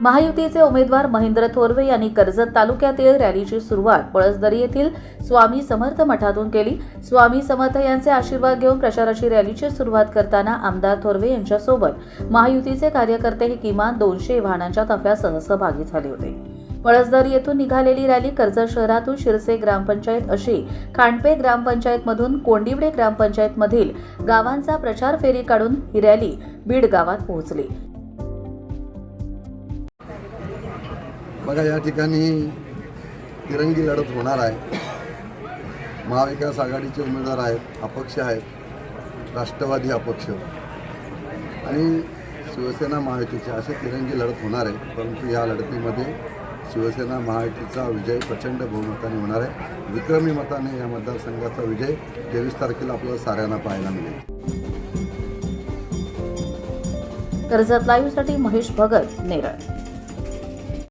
महायुतीचे उमेदवार महेंद्र थोरवे यांनी कर्जत तालुक्यातील रॅलीची सुरुवात पळसदरी येथील स्वामी समर्थ मठातून केली. स्वामी समर्थ यांचे आशीर्वाद घेऊन प्रचाराची रॅलीची सुरुवात करताना आमदार थोरवे यांच्यासोबत महायुतीचे कार्यकर्ते हे किमान दोनशे वाहनांच्या ताफ्यासह सहभागी झाले होते. पळसदरी येथून निघालेली रॅली कर्जत शहरातून शिरसे ग्रामपंचायत अशी खांडपे ग्रामपंचायतमधून कोंडिवडे ग्रामपंचायतमधील गावांचा प्रचार फेरी काढून ही रॅली बीड गावात पोहोचली. बघा या ठिकाणी तिरंगी लढत होणार आहे. महाविकास आघाडीचे उमेदवार आहेत अपक्ष आहेत राष्ट्रवादी अपक्ष. आणि शिवसेना महायुतीचे असे तिरंगी लढत होणार आहे परंतु या लढतीमध्ये शिवसेना महायुतीचा विजय प्रचंड बहुमताने होणार आहे. विक्रमी मताने या मतदारसंघाचा विजय तेवीस तारखेला आपल्याला साऱ्यांना पाहायला मिळेल. कर्जत लाईव्हसाठी महेश भगत नेरळ.